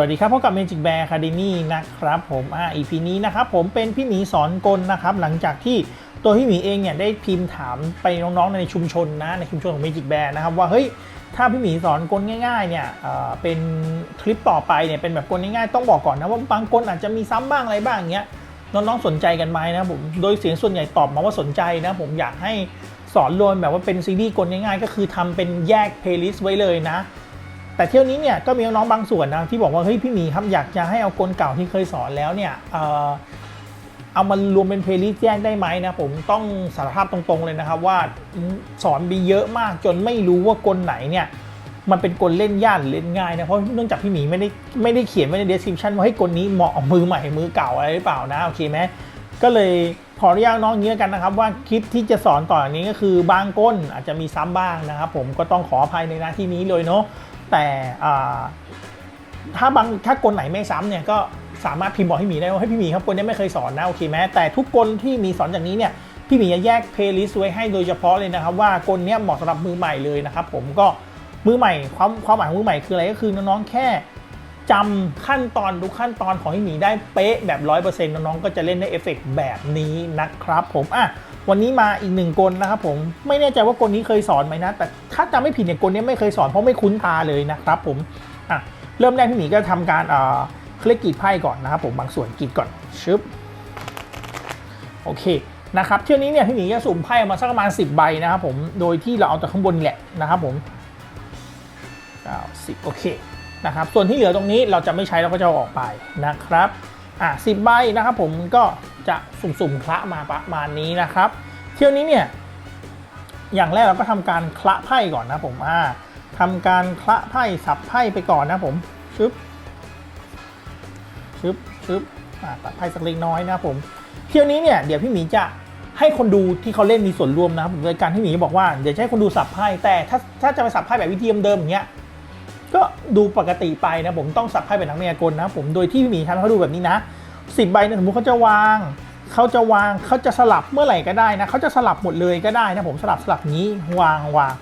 วัสดีครับพบกับ Magic Bear Academy นะครับผมอ่า EP นี้นะครับผมเป็นพี่หมีสอนกลนะครับ หลังจากที่ตัวพี่หมีเองเนี่ยได้พิมพ์ถามไปน้องๆในชุมชนนะในชุมชนของ Magic Bear นะครับว่าเฮ้ยถ้าพี่หมีสอนกลง่ายๆเนี่ยเอ่อเป็นคลิปต่อไปเนี่ยเป็นแบบกลง่ายๆต้องบอกก่อนนะว่าบางกลอาจจะมีซ้ำบ้างอะไรบ้างอย่างเงี้ยน้องๆสนใจกันไหมนะผมโดยเสียงส่วนใหญ่ตอบมาว่าสนใจนะผมอยากให้สอนรวมแบบว่าเป็นซีรีส์กลง่ายๆ ก็คือทำเป็นแยกเพลย์ลิสต์ไว้เลยนะ แต่เที่ยวนี้เนี่ยก็มีน้องบางส่วนนะที่บอกว่าเฮ้ยพี่หมีครับอยากจะให้เอากลเก่าที่เคยสอนแล้วเนี่ยเออเอามารวมเป็นเพลย์ลิสต์แยกได้ไหมนะผมต้องสารภาพตรงๆเลยนะครับว่าสอนมีเยอะมากจนไม่รู้ว่ากลไหนเนี่ยมันเป็นกลเล่นยากเล่นง่ายนะเพราะเนื่องจากพี่หมีไม่ได้ไม่ได้เขียนไว้ใน description ว่าให้กลนี้เหมาะมือใหม่มือเก่าอะไรหรือเปล่านะโอเคไหมก็เลยขออนุญาตน้องอย่างนี้แล้วกันนะครับ ว่าคลิปที่จะสอนต่อจากนี้ก็คือบางก้นอาจจะมีซ้ำบ้างนะครับผมก็ต้องขออภัยในหน้าที่นี้เลยเนาะ แต่ถ้าบางถ้ากลไหนไม่ซ้ำเนี่ยก็สามารถพิมพ์บอกให้หมีได้ว่าให้พี่หมีครับกลนี้ไม่เคยสอนนะโอเคไหมแต่ทุกกลที่มีสอนจากนี้เนี่ยพี่หมีจะแยกเพลย์ลิสต์ไว้ให้โดยเฉพาะเลยนะครับ ว่ากลเนี้ยเหมาะสำหรับมือใหม่เลยนะครับผมก็มือใหม่ความความหมายของมือใหม่คืออะไรก็คือน้องๆแค่ จำขั้นตอนทุกขั้นตอนของพี่หมีได้เป๊ะแบบ 100%น้องๆก็จะเล่นได้เอฟเฟกต์แบบนี้นะครับผมอะวันนี้มาอีกหนึ่งกลนะครับผมไม่แน่ใจว่ากลนี้เคยสอนไหมนะ แต่ถ้าจำไม่ผิดเนี่ยกลนี้ไม่เคยสอนเพราะไม่คุ้นตาเลยนะครับผมอะเริ่มแรกพี่หมีก็ทำการเอ่อเคลียกรีดไพ่ก่อนนะครับผมบางส่วนกรีดก่อนชึบโอเคนะครับเที่ยวนี้เนี่ยพี่หมีจะสุ่มไพ่มาสักประมาณ 10 ใบนะครับผมโดยที่เราเอาแต่ข้างบนแหละนะครับผม9 10โอเค นะครับส่วนที่เหลือตรงนี้เราจะไม่ใช้เราก็จะเอาออกไปนะครับอะสิบใบนะครับผมก็จะสุ่มๆคละมาประมาณนี้นะครับ เที่ยวนี้เนี่ยอย่างแรกเราก็ทำการคละไพ่ก่อนนะผมอ่าทำการคละไพ่สับไพ่ไปก่อนนะผมชึบชึบชึบอ่าตัดไพ่สักเล็กน้อยนะผมเที่ยวนี้เนี่ยเดี๋ยวพี่หมีจะให้คนดูที่เขาเล่นมีส่วนร่วมนะครับโดยการที่หมีบอกว่าเดี๋ยวให้คนดูสับไพ่แต่ถ้าถ้าจะไปสับไพ่แบบวิธีเดิมอย่างเงี้ย ก็ดูปกติไปนะผมต้องสับไพ่เป็นนักเรียนกลนะ ผมโดยที่พี่หมีทำให้เขาดูแบบนี้นะสิบใบเนี่ยสมมติเขาจะวางเขาจะวางเขาจะสลับเมื่อไหร่ก็ได้นะเขาจะสลับหมดเลยก็ได้นะผมสลับสลับนี้วางวาง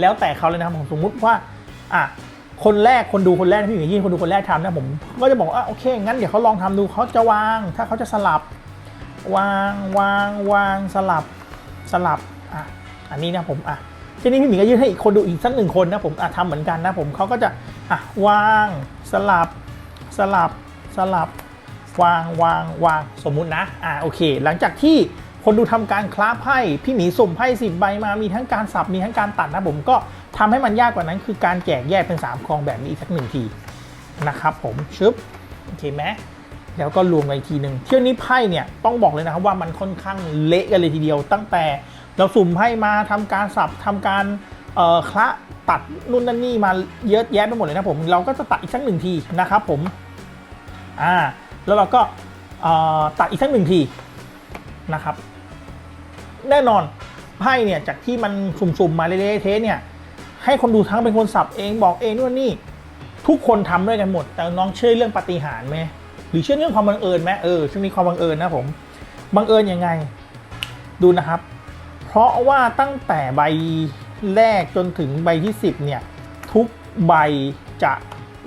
แล้วแต่เขาเลยนะผมสมมุติว่าอะคนแรกคนดูคนแรกพี่หมียื่คนดูคนแรกทำนะผมก็จะบอกว่าโอเคงั้นเดี๋ยวเขาลองทำดูเขาจะวาง ถ้าเขาจะสลับ วางวางวางสลับสลับอะอันนี้นะผมอะ ทีนี้พี่หมีก็ยื่นให้อีกคนดูอีกสักหนึ่งคนนะผมอะทำเหมือนกันนะผมเขาก็จะอะวางสลับสลับสลับวางวางวางสมมุตินะอ่าโอเค หลังจากที่คนดูทำการคล้าไพ่พี่หมีสุ่มไพ่สิบใบมามีทั้งการสับมีทั้งการตัดนะผมก็ทำให้มันยากกว่านั้นคือการแจกแยกเป็น3กองแบบนี้อีกสักหนึ่งทีนะครับผมชึบโอเคไหมแล้วก็รวมกันอีกทีหนึ่งเที่ยวนี้ไพ่เนี่ยต้องบอกเลยนะครับว่ามันค่อนข้างเละกันเลยทีเดียวตั้งแต่ เราสุ่มไพ่มาทำการสับทำการเอ่อคละตัดนู่นนั่นนี่มาเยอะแยะไปหมดเลยนะผมเราก็จะตัดอีกสักหนึ่งทีนะครับผมอ่าแล้วเราก็ตัดอีกสักหนึ่งทีนะครับ แน่นอนไพ่เนี่ยจากที่มันสุ่มๆมาเละๆเทะเนี่ยให้คนดูทั้งเป็นคนสับเองบอกเองนู่นนี่ทุกคนทำด้วยกันหมด แต่น้องเชื่อเรื่องปาฏิหาริย์ไหมหรือเชื่อเรื่องความบังเอิญไหมเออช่วงนี้ความบังเอิญนะผมบังเอิญยังไง ดูนะครับ ราะว่าตั้งแต่ใบแรกจนถึงใบที่ 10 เนี่ย ทุกใบจะ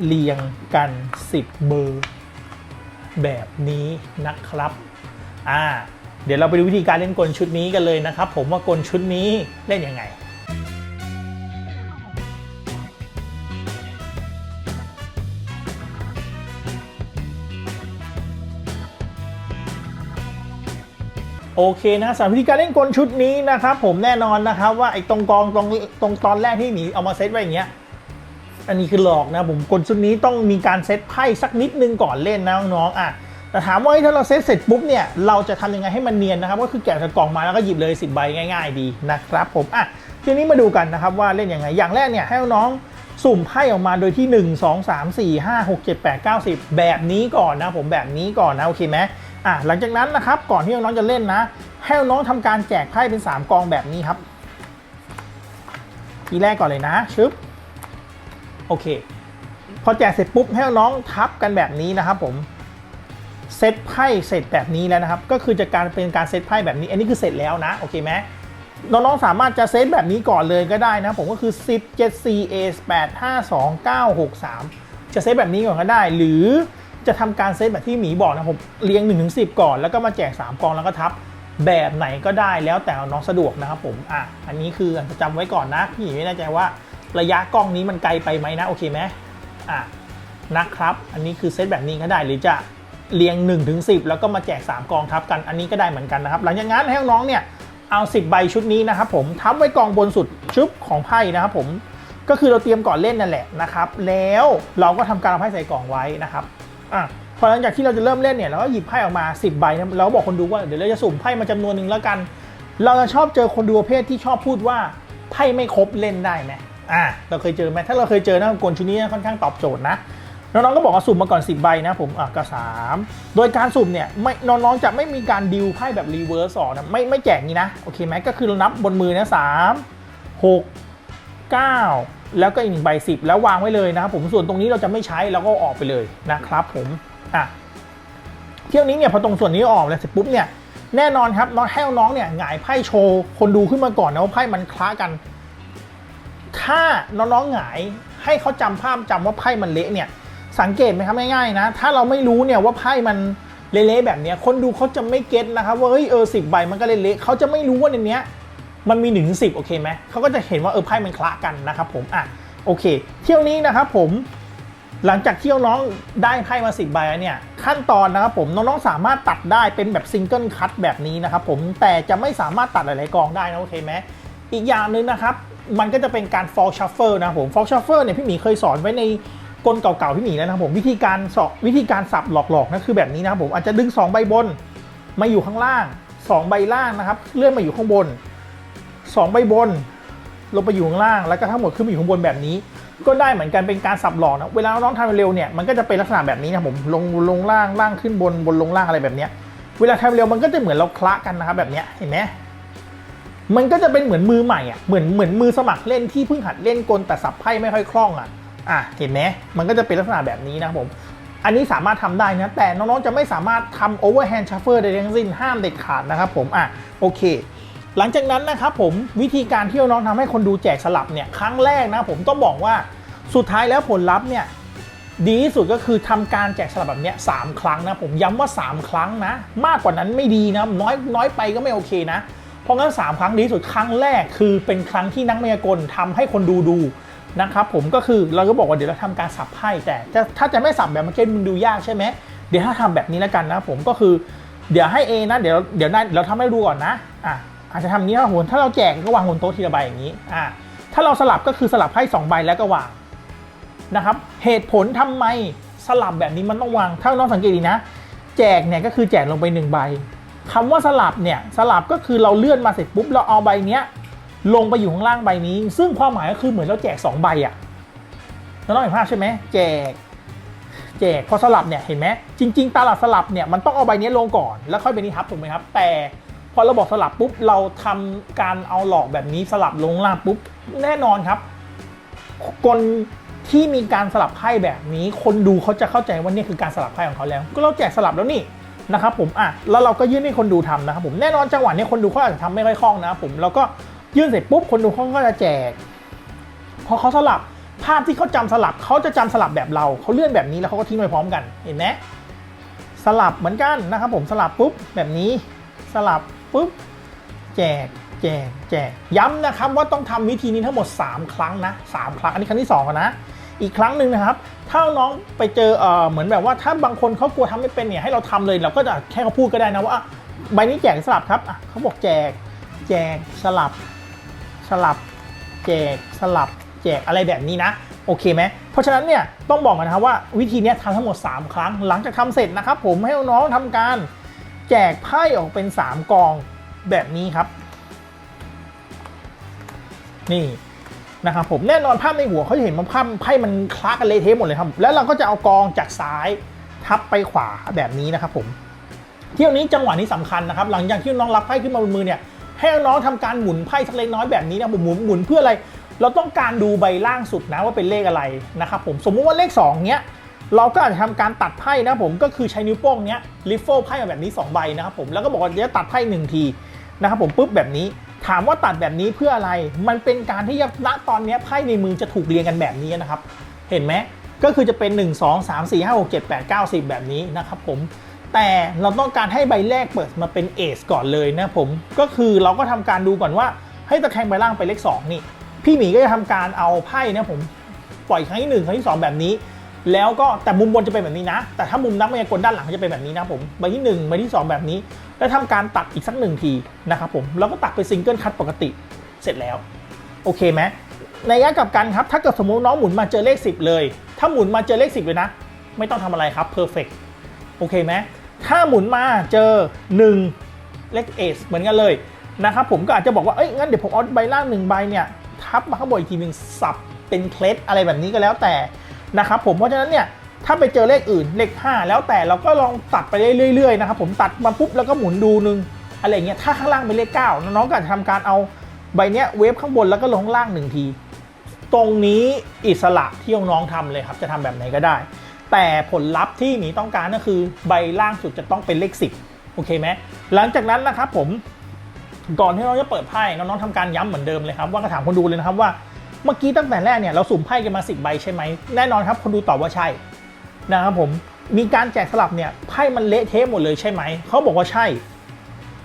เรียงกัน 10 เบอร์ แบบนี้นะครับอ่าเดี๋ยวเราไปดูวิธีการเล่นกลชุดนี้กันเลยนะครับ ผมว่ากลชุดนี้เล่นยังไง โอเคนะสำหรับวิธีการเล่นกลชุดนี้นะครับผมแน่นอนนะครับว่าไอ้ตรงกองตรงตรงตอนแรกที่หมีเอามาเซตไว้อย่างเงี้ยอันนี้คือหลอกนะผมกลชุดนี้ต้องมีการเซตไพ่สักนิดนึงก่อนเล่นนะน้องๆอะแต่ถามว่าถ้าเราเซตเสร็จปุ๊บเนี่ยเราจะทำยังไงให้มันเนียนนะครับ ก็คือแกะจากกล่องมาแล้วก็หยิบเลย10ใบง่าย ๆ ดีนะครับผมอะทีนี้มาดูกันนะครับว่าเล่นยังไงอย่างแรกเนี่ยให้น้องสุ่มไพ่ออกมาโดยที่ 1 2 3 4 5 6 7 8 9 10 แบบนี้ก่อนนะผมแบบนี้ก่อนนะโอเคไหม อะหลังจากนั้นนะครับก่อนที่น้องๆจะเล่นนะ ให้น้องๆทำการแจกไพ่เป็น 3 กองแบบนี้ครับ ทีแรกก่อนเลยนะชึบโอเค พอแจกเสร็จปุ๊บให้น้องทับกันแบบนี้นะครับ ผมเซตไพ่เสร็จแบบนี้แล้วนะครับ ก็คือจะการเป็นการเซตไพ่แบบนี้ อันนี้คือเสร็จแล้วนะโอเคไหมน้องๆสามารถจะเซตแบบนี้ก่อนเลยก็ได้นะ ผมก็คือ 10 7 4 a 8 5 2 9 6 3 จะเซตแบบนี้ก่อนก็ได้ หรือ จะทำการเซตแบบที่หมีบอกนะผมเรียง1นถึงสิก่อน แล้วก็มาแจก 3 กองแล้วก็ทับแบบไหนก็ได้แล้วแต่น้องสะดวกนะครับผมอะอันนี้คืออาจจะจำไว้ก่อนนะพี่หมีไม่แน่ใจว่าระยะกล้องนี้มันไกลไปไหมนะโอเคไหมอะนะครับ อันนี้คือเซตแบบนี้ก็ได้หรือจะเรียง1ถึง10แล้วก็มาแจก 3 กองทับกันอันนี้ก็ได้เหมือนกันนะครับ หลังจากนั้นให้น้องเนี่ยเอา 10 ใบชุดนี้นะครับผมทับไว้กองบนสุดชุบของไพ่นะครับผมก็คือเราเตรียมก่อนเล่นนั่นแหละนะครับ แล้วเราก็ทำการเอาไพ่ใส่กล่องไว้นะครับ อะพอหลังจากที่เราจะเริ่มเล่นเนี่ยเราก็หยิบไพ่ออกมา 10 ใบนะเราก็บอกคนดูว่าเดี๋ยวเราจะสุ่มไพ่มาจำนวนหนึ่งแล้วกัน เราจะชอบเจอคนดูประเภทที่ชอบพูดว่าไพ่ไม่ครบเล่นได้ไหมอะเราเคยเจอไหมถ้าเราเคยเจอนะกลชุดนี้ค่อนข้างตอบโจทย์นะน้องๆก็บอกว่าสุ่มมาก่อน 10 ใบนะผมอะก็สามโดยการสุ่มเนี่ยไม่น้องๆจะไม่มีการดิวไพ่แบบรีเวิร์สออกนะไม่ไม่แจกนี้นะโอเคไหมก็คือเรานับบนมือนะสามหก9 แล้วก็อีกหนึ่งใบ10แล้ววางไว้เลยนะครับผมส่วนตรงนี้เราจะไม่ใช้แล้วก็ออกไปเลยนะครับผมอะเที่ยวนี้เนี่ยพอตรงส่วนนี้ออกแล้วเสร็จปุ๊บเนี่ยแน่นอนครับน้องให้น้องเนี่ยหงายไพ่โชว์คนดูขึ้นมาก่อนนะว่าไพ่มันคล้ากัน ถ้าน้องๆหงายให้เขาจำภาพจำว่าไพ่มันเละเนี่ย สังเกตไหมครับง่ายๆนะ ถ้าเราไม่รู้เนี่ยว่าไพ่มันเละๆแบบเนี้ยคนดูเขาจะไม่เก็ตนะครับว่าเฮ้ยเออสิบใบมันก็เละๆเขาจะไม่รู้ว่าในเนี้ย มันมี1นถึงสิโอเคไหมเขาก็จะเห็นว่าเออไพ่มันคละกันนะครับผมอะโอเค เที่ยวนี้นะครับผมหลังจากที่น้องได้ไพ่มา10ใบเนี่ยขั้นตอนนะครับผมน้องๆสามารถตัดได้เป็นแบบซิงเกิลคัตแบบนี้นะครับผมแต่จะไม่สามารถตัดหลายๆกองได้นะโอเคไหมอีกอย่างหนึ่งนะครับ มันก็จะเป็นการ fall shuffle นะผม fall shuffle เนี่ยพี่หมีเคยสอนไว้ในกลเก่าๆพี่หมีแล้วนะผมวิธีการสอบวิธีการสับหลอกๆนั่นคือแบบนี้นะครับผมอาจจะดึง 2 ใบบน มาอยู่ข้างล่าง 2 ใบล่างนะครับเลื่อนมาอยู่ข้างบน 2 ใบบน ลงไปอยู่ข้างล่าง แล้วก็ทั้งหมดขึ้นมาอยู่ข้างบนแบบนี้ ก็ได้เหมือนกันเป็นการสับหลอกนะ เวลาน้องทำเร็วเนี่ย มันก็จะเป็นลักษณะแบบนี้นะผม ลงลงล่างล่างขึ้นบนบนลงล่างอะไรแบบเนี้ย เวลาทำเร็วมันก็จะเหมือนเราคละกันนะครับแบบเนี้ย เห็นไหมมันก็จะเป็นเหมือนมือใหม่อะ เหมือนเหมือนมือสมัครเล่นที่เพิ่งหัดเล่นกลแต่สับไพ่ไม่ค่อยคล่องอะ อะ เห็นไหมมันก็จะเป็นลักษณะแบบนี้นะครับผม อันนี้สามารถทำได้นะ แต่น้องๆจะไม่สามารถทำ overhand shuffle ใดทั้งสิ้นห้ามเด็ดขาดนะครับผม อะ โอเค หลังจากนั้นนะครับผมวิธีการที่น้องทำให้คนดูแจกสลับเนี่ยครั้งแรกนะผมต้องบอกว่าสุดท้ายแล้วผลลัพธ์เนี่ยดีที่สุดก็คือทำการแจกสลับแบบเนี้ยสามครั้งนะผมย้ำว่า 3 ครั้งนะ มากกว่านั้นไม่ดีนะน้อยน้อยไปก็ไม่โอเคนะ เพราะงั้น 3 ครั้งดีที่สุดครั้งแรกคือเป็นครั้งที่นักมายากลทำให้คนดูดูนะครับผมก็คือเราก็บอกว่าเดี๋ยวเราทำการสับไพ่แต่ถ้าจะไม่สับแบบเมื่อกี้มันดูยากใช่ไหมเดี๋ยวถ้าทำแบบนี้แล้วกันนะผมก็คือเดี๋ยวให้ A นะเดี๋ยวเดี๋ยวนะเราทำให้ดูก่อนนะอะ อาจจะทำอย่านี้นะโหนถ้าเราแจกก็วางบนโต๊ะทีละใบอย่างนี้อ่าถ้าเราสลับก็คือสลับไพ่สองใบแล้วก็วางนะครับ เหตุผลทำไมสลับแบบนี้มันต้องวาง ถ้าน้องสังเกตดีนะ แจกเนี่ยก็คือแจกลงไปหนึ่งใบคำว่าสลับเนี่ยสลับก็คือเราเลื่อนมาเสร็จปุ๊บเราเอาใบเนี้ยลงไปอยู่ข้างล่างใบนี้ ซึ่งความหมายก็คือเหมือนเราแจกสองใบอะน้องเห็นภาพใช่ไหมแจก แจกพอสลับเนี่ยเห็นไหมจริง ๆ ตลาดสลับเนี่ยมันต้องเอาใบนี้ลงก่อนแล้วค่อยไปนี้ทับถูกไหมครับ แต่ พอเราบอกสลับปุ๊บเราทำการเอาหลอกแบบนี้สลับลงล่างปุ๊บแน่นอนครับ คนที่มีการสลับไพ่แบบนี้ คนดูเขาจะเข้าใจว่านี่คือการสลับไพ่ของเขาแล้ว ก็เราแจกสลับแล้วนี่นะครับผมอะแล้วเราก็ยื่นให้คนดูทำนะครับผมแน่นอนจังหวะนี้คนดูเขาอาจจะทำไม่ค่อยคล่องนะครับผมแล้วก็ยื่นเสร็จปุ๊บคนดูเขาก็จะแจก พอเขาสลับภาพที่เขาจำสลับเขาจะจำสลับแบบเราเขาเลื่อนแบบนี้แล้วเขาก็ทิ้งไปพร้อมกันเห็นไหมสลับเหมือนกันนะครับผมสลับปุ๊บแบบนี้สลับ ปุ๊บแจกแจกแจกย้ำนะครับว่าต้องทำวิธีนี้ทั้งหมด 3 ครั้งนะ 3 ครั้ง อันนี้ครั้งที่2นะอีกครั้งหนึ่งนะครับ ถ้าน้องไปเจอเออเหมือนแบบว่าถ้าบางคนเขากลัวทำไม่เป็นเนี่ยให้เราทำเลยเราก็จะแค่เขาพูดก็ได้นะว่าใบนี้แจกสลับครับอะเขาบอกแจก แจกสลับ สลับ แจกสลับ แจกอะไรแบบนี้นะโอเคไหมเพราะฉะนั้นเนี่ยต้องบอกกันนะครับว่าวิธีนี้ทำทั้งหมด 3 ครั้งหลังจากทำเสร็จนะครับผมให้น้องๆทำการ แจกไพ่ออกเป็น 3 กองแบบนี้ครับ นี่นะครับผมแน่นอนภาพในหัวเขาจะเห็นว่าภาพไพ่มันคล้ากันเละเทะหมดเลยครับ แล้วเราก็จะเอากองจากซ้ายทับไปขวาแบบนี้นะครับผมเที่ยวนี้จังหวะนี้สำคัญนะครับ หลังจากที่น้องรับไพ่ขึ้นมาบนมือเนี่ยให้น้องทำการหมุนไพ่สักเล็กน้อยแบบนี้นะหมุนหมุนเพื่ออะไร เราต้องการดูใบล่างสุดนะว่าเป็นเลขอะไรนะครับผมสมมุติว่าเลข2เนี้ย เราก็อาจจะทำการตัดไพ่นะผมก็คือใช้นิ้วโป้งเนี้ยลิฟเฟิลไพ่มาแบบนี้ 2 ใบนะครับผมแล้วก็บอกว่าจะตัดไพ่หนึ่งทีนะครับผมปุ๊บแบบนี้ ถามว่าตัดแบบนี้เพื่ออะไร มันเป็นการที่ณตอนนี้ไพ่ในมือจะถูกเรียงกันแบบนี้นะครับ เห็นไหมก็คือจะเป็น 1 2 3 4 5 6 7 8 9 10 แบบนี้นะครับผมแต่เราต้องการให้ใบแรกเปิดมาเป็นเอสก่อนเลยนะผมก็คือเราก็ทำการดูก่อนว่าให้ตะแคงใบล่างไปเลข2นี่พี่หมีก็จะทำการเอาไพ่นะผมปล่อยครั้งที่หนึ่งครั้งที่สองแบบนี้ แล้วก็แต่มุมบนจะเป็นแบบนี้นะ แต่ถ้ามุมนักมายากลด้านหลังจะเป็นแบบนี้นะผมใบที่หนึ่งใบที่สองแบบนี้ แล้วทำการตัดอีกสักหนึ่งทีนะครับผมแล้วก็ตัดเป็นซิงเกิลคัตปกติเสร็จแล้ว โอเคไหมในแง่กับกันครับ ถ้าเกิดสมมติน้องหมุนมาเจอเลข 10 เลย ถ้าหมุนมาเจอเลข 10 เลยนะ ไม่ต้องทำอะไรครับ perfect โอเคไหมถ้าหมุนมาเจอ 1 เลขเอสเหมือนกันเลยนะครับผมก็อาจจะบอกว่าเอ้ยงั้นเดี๋ยวผมเอาใบล่างหนึ่งใบเนี่ยทับมาข้างบนอีกทีหนึ่งสับเป็นเคล็ดอะไรแบบนี้ก็แล้วแต่ นะครับผมเพราะฉะนั้นเนี่ยถ้าไปเจอเลขอื่นเลข 5 แล้วแต่เราก็ลองตัดไปเรื่อยๆนะครับผมตัดมาปุ๊บแล้วก็หมุนดูนึงอะไรเงี้ยถ้าข้างล่างเป็นเลข 9 น้องๆก็อาจะทำการเอาใบเนี้ยเวฟข้างบนแล้วก็ลงข้างล่างหนึ่งที ตรงนี้อิสระที่น้องๆทำเลยครับ จะทำแบบไหนก็ได้ แต่ผลลัพธ์ที่หมีต้องการก็คือใบล่างสุดจะต้องเป็นเลข 10 โอเคไหมหลังจากนั้นนะครับผมก่อนที่เราจะเปิดไพ่น้องๆทำการย้ำเหมือนเดิมเลยครับ ว่าก็ถามคนดูเลยนะครับว่า เมื่อกี้ตั้งแต่แรกเนี่ยเราสุ่มไพ่กันมา 10 ใบใช่ไหมแน่นอนครับคนดูตอบว่าใช่นะครับผมมีการแจกสลับเนี่ยไพ่มันเละเทะหมดเลยใช่ไหมเขาบอกว่าใช่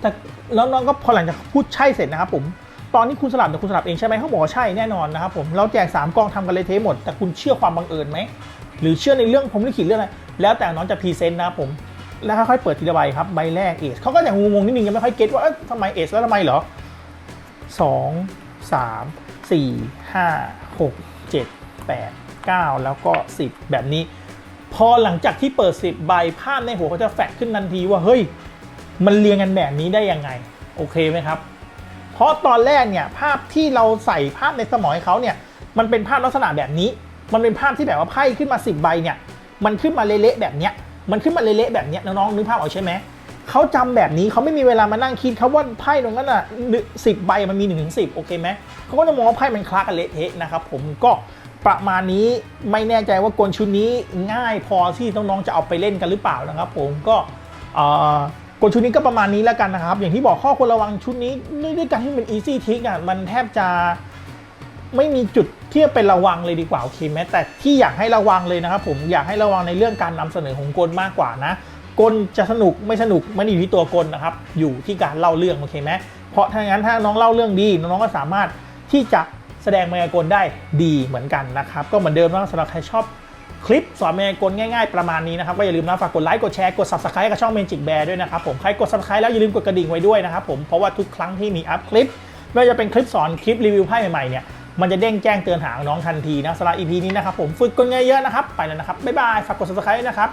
แต่แล้วน้องก็พอหลังจากพูดใช่เสร็จนะครับผมตอนนี้คุณสลับเนี่ยคุณสลับเองใช่ไหมเขาบอกว่าใช่แน่นอนนะครับผมเราแจก 3กองทำกันเละเทะหมดแต่คุณเชื่อความบังเอิญไหมหรือเชื่อในเรื่องผมลิขิตเรื่องอะไรแล้วแต่น้องจะพรีเซนต์นะครับผมแล้วค่อยๆเปิดทีละใบครับใบแรกเอสเขาก็อย่างงงๆนิดนึงยังไม่ค่อยเก็ตว่าทำไมเอสแล้วทำไมเหรอสองสาม สี่ห้าหกเจ็ดแปดเก้าแล้วก็สิบแบบนี้ พอหลังจากที่เปิด 10 ใบภาพในหัวเขาจะแฟกขึ้นทันทีว่า เฮ้ย มันเรียงกันแบบนี้ได้ยังไง โอเคไหมครับ เพราะตอนแรกเนี่ยภาพที่เราใส่ภาพในสมองเขาเนี่ยมันเป็นภาพลักษณะแบบนี้ มันเป็นภาพที่แบบว่าไพ่ขึ้นมา 10 ใบเนี่ย มันขึ้นมาเละๆแบบเนี้ย มันขึ้นมาเละๆแบบเนี้ยน้องๆนึกภาพออกใช่ไหม เขาจำแบบนี้เขาไม่มีเวลามานั่งคิดเขาว่าไพ่ตรงนั้นอะสิบใบมันมี1นถึงสิโอเคไหมเขาก็จะมองว่าไพ่มันคลากันเละเทะนะครับผมก็ประมาณนี้ไม่แน่ใจว่ากลชุดนี้ง่ายพอที่น้องๆจะเอาไปเล่นกันหรือเปล่านะครับ ผมก็เอ่อกลชุดนี้ก็ประมาณนี้แล้วกันนะครับ อย่างที่บอกข้อควรระวังชุดนี้ด้วยการที่มัน easy trick อะมันแทบจะไม่มีจุดที่จะเป็นระวังเลยดีกว่าโอเคไหมแต่ที่อยากให้ระวังเลยนะครับผมอยากให้ระวังในเรื่องการนำเสนอของกลมากกว่านะ กลจะสนุกไม่สนุกไม่ได้อยู่ที่ตัวกลนะครับ อยู่ที่การเล่าเรื่องโอเคไหมเพราะถ้างั้นถ้าน้องเล่าเรื่องดีน้องก็สามารถที่จะแสดงมายากลได้ดีเหมือนกันนะครับ ก็เหมือนเดิมนะสำหรับใครชอบคลิปสอนมายากลง่ายๆประมาณนี้นะครับก็อย่าลืมนะฝากกดไลค์กดแชร์กด subscribe กับช่อง Magic Bear ด้วยนะครับผมใครกด subscribe แล้วอย่าลืมกดกระดิ่งไว้ด้วยนะครับผมเพราะว่าทุกครั้งที่มีอัพคลิปไม่ว่าจะเป็นคลิปสอนคลิปรีวิวไพ่ใหม่ๆเนี่ยมันจะเด้งแจ้งเตือนหาน้องทันทีนะสำหรับ EP นี้นะครับผมฝึกกลเยอะๆนะครับ ไปแล้วนะครับ บ๊ายบาย ฝากกด subscribe นะครับ